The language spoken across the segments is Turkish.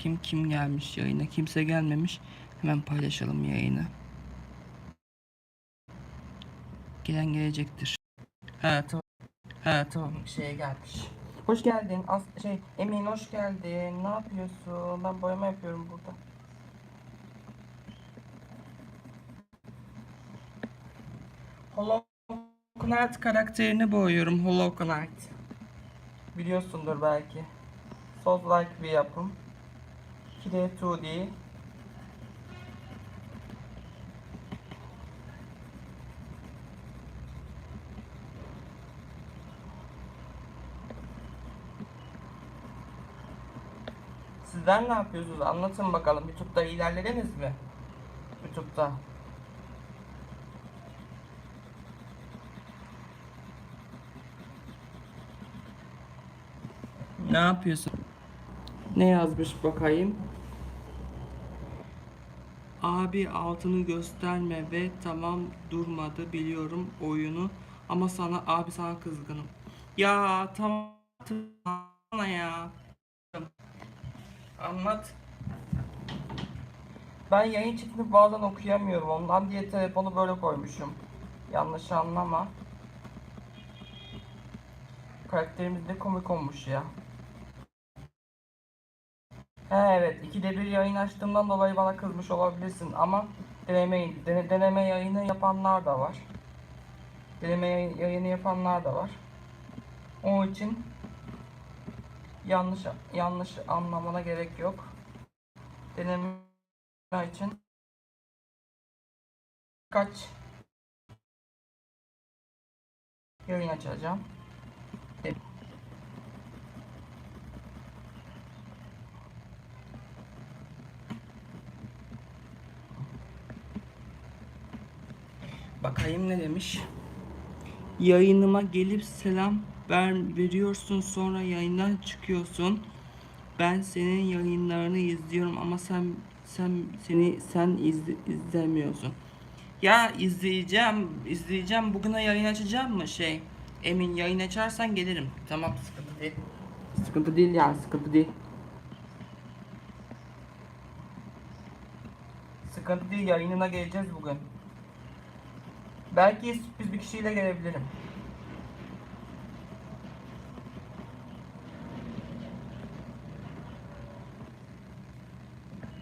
Bakayım kim gelmiş yayına. Kimse gelmemiş. Hemen paylaşalım yayını. Gelen gelecektir. He tamam. He tamam. Şeye gelmiş. Hoş geldin. As şey Emin hoş geldin. Ne yapıyorsun? Ben boyama yapıyorum burada. Hollow Knight karakterini boyuyorum. Hollow Knight. Biliyorsundur belki. Souls like bir yapım. 2D 2D. Sizler ne yapıyorsunuz? Anlatın bakalım. YouTube'da ilerlediniz mi? YouTube'da. Ne yapıyorsun? Ne yazmış bakayım? Abi altını gösterme ve tamam durmadı biliyorum oyunu ama sana abi sana kızgınım. Ya tamam bana ya. Anlat. Ben yayın chatini bazen okuyamıyorum ondan diye telefonu böyle koymuşum. Yanlış anlama. Karakterimiz de komik olmuş ya. He evet ikide bir yayın açtığımdan dolayı bana kızmış olabilirsin ama deneme, dene- deneme yayını yapanlar da var. Deneme yayın- yayını yapanlar da var. Onun için yanlış yanlış anlamana gerek yok. Deneme için kaç yayın açacağım. Bakayım ne demiş. Yayınıma gelip selam ver, veriyorsun sonra yayından çıkıyorsun. Ben senin yayınlarını izliyorum ama sen sen seni sen izle, izlemiyorsun. Ya izleyeceğim, izleyeceğim. Bugüne yayın açacağım mı şey? Emin yayın açarsan gelirim. Tamam sıkıntı değil. Sıkıntı değil yani sıkıntı değil. Sıkıntı değil yayınına geleceğiz bugün. Belki sürpriz bir kişiyle gelebilirim.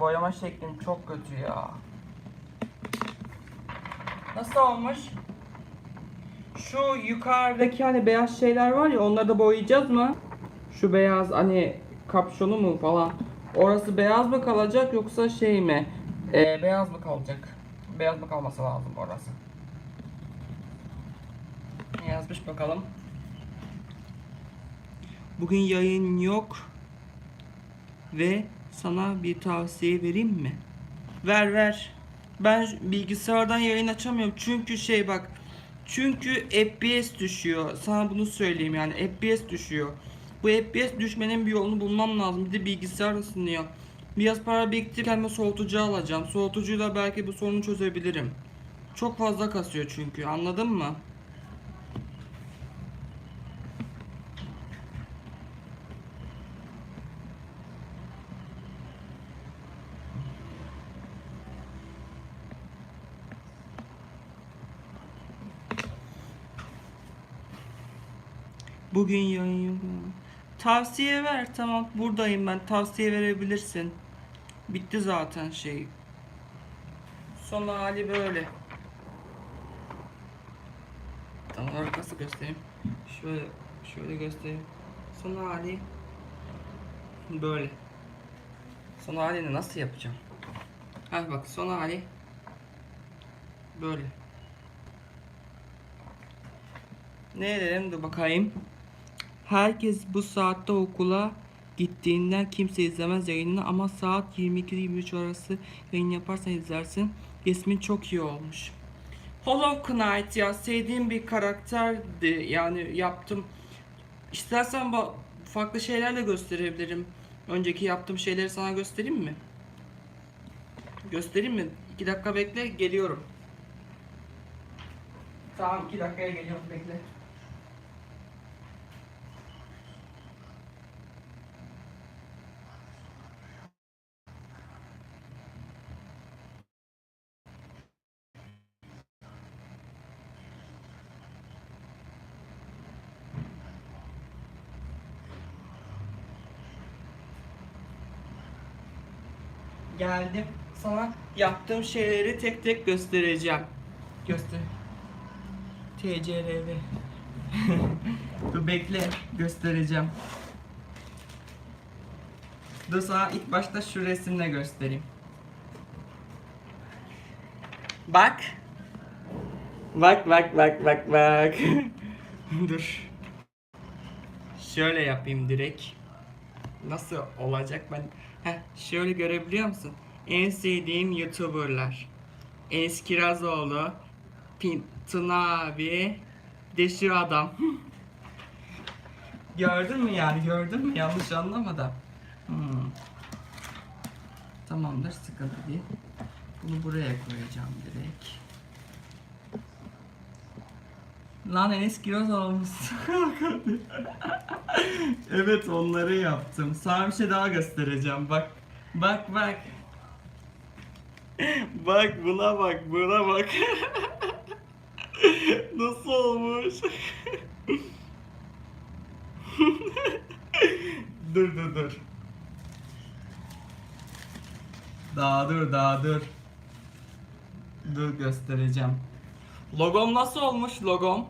Boyama şeklim çok kötü ya. Nasıl olmuş? Şu yukarıdaki hani beyaz şeyler var ya onları da boyayacağız mı? Şu beyaz hani kapşonu mu falan. Orası beyaz mı kalacak yoksa şey mi? Ee, beyaz mı kalacak? Beyaz mı kalması lazım orası. Yazmış bakalım. Bugün yayın yok ve sana bir tavsiye vereyim mi? Ver ver. Ben bilgisayardan yayın açamıyorum çünkü şey bak çünkü FPS düşüyor. Sana bunu söyleyeyim yani FPS düşüyor. Bu FPS düşmenin bir yolunu bulmam lazım. Bir de bilgisayar ısınıyor. Biraz para biriktirip kendime soğutucu alacağım. Soğutucuyla belki bu sorunu çözebilirim. Çok fazla kasıyor çünkü anladın mı? Bugün yayın yok. Tavsiye ver tamam buradayım ben tavsiye verebilirsin. Bitti zaten şey. Son hali böyle. Tam olarak nasıl göstereyim? Şöyle şöyle göstereyim. Son hali böyle. Son halini nasıl yapacağım? Ha bak son hali böyle. Ne dedim de bakayım. Herkes bu saatte okula gittiğinden kimse izlemez yayınını ama saat 22-23 arası yayın yaparsan izlersin. Resmin çok iyi olmuş. Hollow Knight ya sevdiğim bir karakterdi yani yaptım. İstersen farklı şeylerle gösterebilirim. Önceki yaptığım şeyleri sana göstereyim mi? Göstereyim mi? 2 dakika bekle geliyorum. Tamam 2 dakikaya geliyorum bekle. Geldim. Sana yaptığım şeyleri tek tek göstereceğim. Göster. TCRV. Dur bekle göstereceğim. Dur sana ilk başta şu resimle göstereyim. Bak. Bak bak bak bak bak. Dur. Şöyle yapayım direkt. Nasıl olacak ben? Heh, şöyle görebiliyor musun? En sevdiğim YouTuber'lar. Enes Kirazoğlu, Pin, Tuna abi, Deşir Adam. Gördün mü yani? Gördün mü? Yanlış anlamadım. Hmm. Tamamdır, sıkıntı değil. Bunu buraya koyacağım direkt. Lan Enes Kiraz olmuşsun. evet onları yaptım. Sana bir şey daha göstereceğim. Bak. Bak bak. bak buna bak buna bak. Nasıl olmuş? dur dur dur. Daha dur daha dur. Dur göstereceğim. Logom nasıl olmuş logom?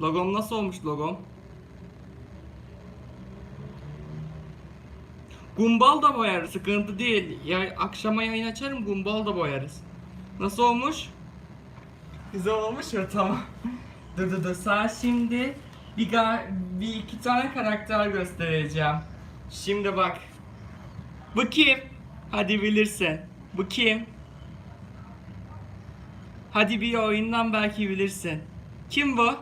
Logom nasıl olmuş logom? Gumbal da boyarız sıkıntı değil. Ya akşama yayın açarım gumbal da boyarız. Nasıl olmuş? Güzel olmuş mu? Tamam. dur dur dur. Sana şimdi bir, bir iki tane karakter göstereceğim. Şimdi bak. Bu kim? Hadi bilirsin. Bu kim? Hadi bir oyundan belki bilirsin. Kim bu?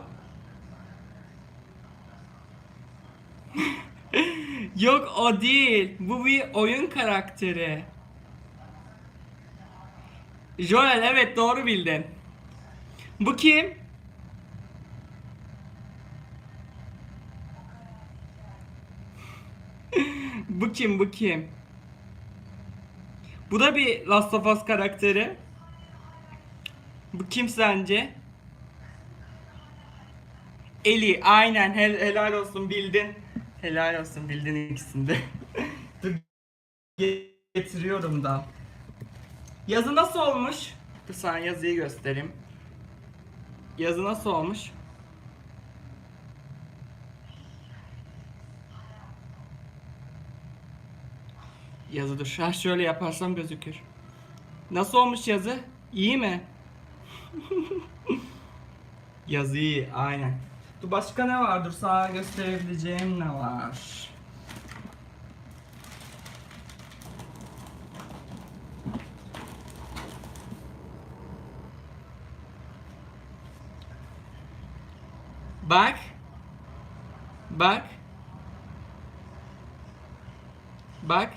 Yok o değil. Bu bir oyun karakteri. Joel evet doğru bildin. Bu kim? bu kim bu kim? Bu da bir Last of Us karakteri. Bu kim sence? Eli aynen hel helal olsun bildin. Helal olsun bildin ikisinde. Dur getiriyorum da. Yazı nasıl olmuş? Dur sana yazıyı göstereyim. Yazı nasıl olmuş? Yazı dur. Ha, şöyle yaparsam gözükür. Nasıl olmuş yazı? İyi mi? Yazı iyi, aynen. Dur başka ne var? Dur sana gösterebileceğim ne var? Bak. Bak. Bak.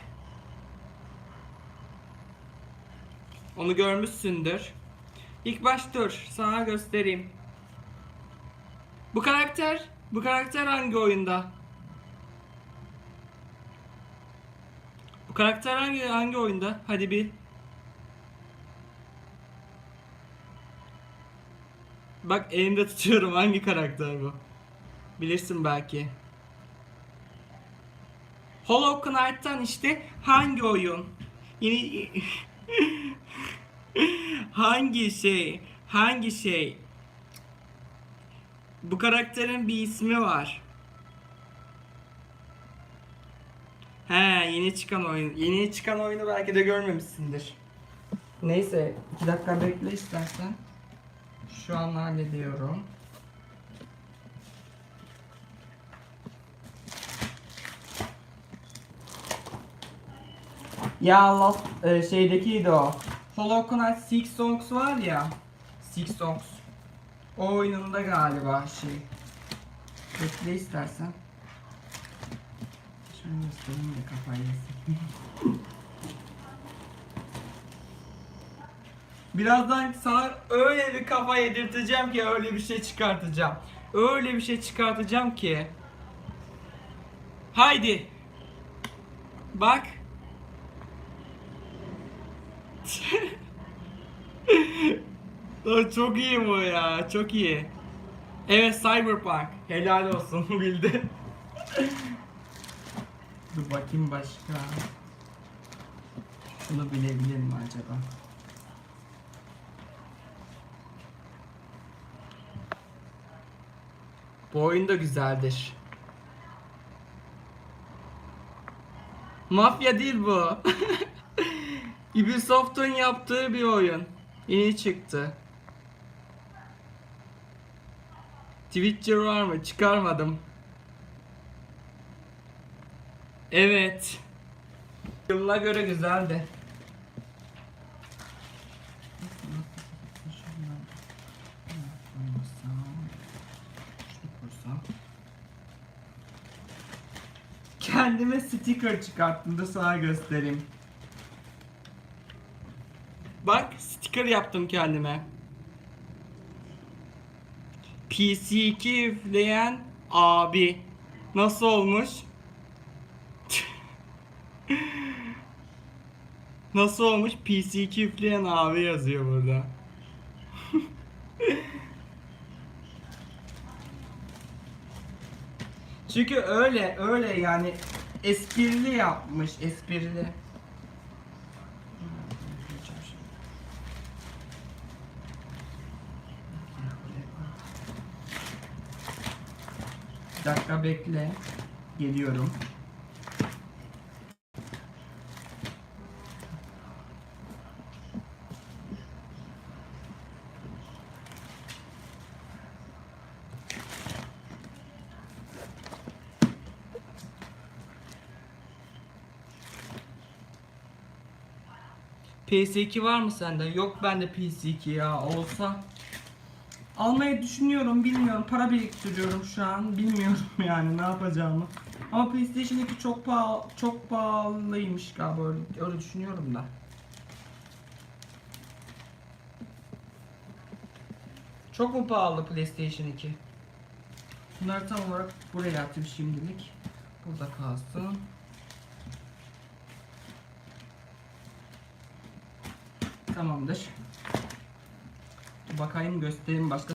Onu görmüşsündür. İlk baş dur. Sana göstereyim. Bu karakter, bu karakter hangi oyunda? Bu karakter hangi hangi oyunda? Hadi bir. Bak elimde tutuyorum hangi karakter bu? Bilirsin belki. Hollow Knight'tan işte hangi oyun? Yine hangi şey? Hangi şey? Bu karakterin bir ismi var. He, yeni çıkan oyun. Yeni çıkan oyunu belki de görmemişsindir. Neyse, iki dakika bekle istersen. Şu an hallediyorum. Ya Lost e, şeydekiydi o. Hollow Knight Six Songs var ya. Six Songs. O oyununda galiba şey. Bekle istersen. Şunu göstereyim de kafayı. Birazdan sana öyle bir kafa yedirteceğim ki öyle bir şey çıkartacağım. Öyle bir şey çıkartacağım ki. Haydi. Bak. Lan çok iyi bu ya. Çok iyi. Evet Cyberpunk. Helal olsun bildin. Dur bakayım başka. Şunu bilebilir mi acaba? Bu oyun da güzeldir. Mafya değil bu. Ubisoft'un yaptığı bir oyun. Yeni çıktı. Twitcher var mı? Çıkarmadım. Evet. Yılına göre güzeldi. Kendime sticker çıkarttım da sana göstereyim. Bak sticker yaptım kendime. PC2 üfleyen abi. Nasıl olmuş? Nasıl olmuş? PC2 üfleyen abi yazıyor burada. Çünkü öyle öyle yani esprili yapmış esprili. Bir dakika bekle. Geliyorum. PS2 var mı sende? Yok bende PS2 ya. Olsa almayı düşünüyorum. Bilmiyorum. Para biriktiriyorum şu an. Bilmiyorum yani ne yapacağımı. Ama PlayStation 2 çok pahalı, çok pahalıymış galiba öyle, öyle düşünüyorum da. Çok mu pahalı PlayStation 2? Bunları tam olarak buraya atayım şimdilik. Burada kalsın. Tamamdır. Bakayım göstereyim başka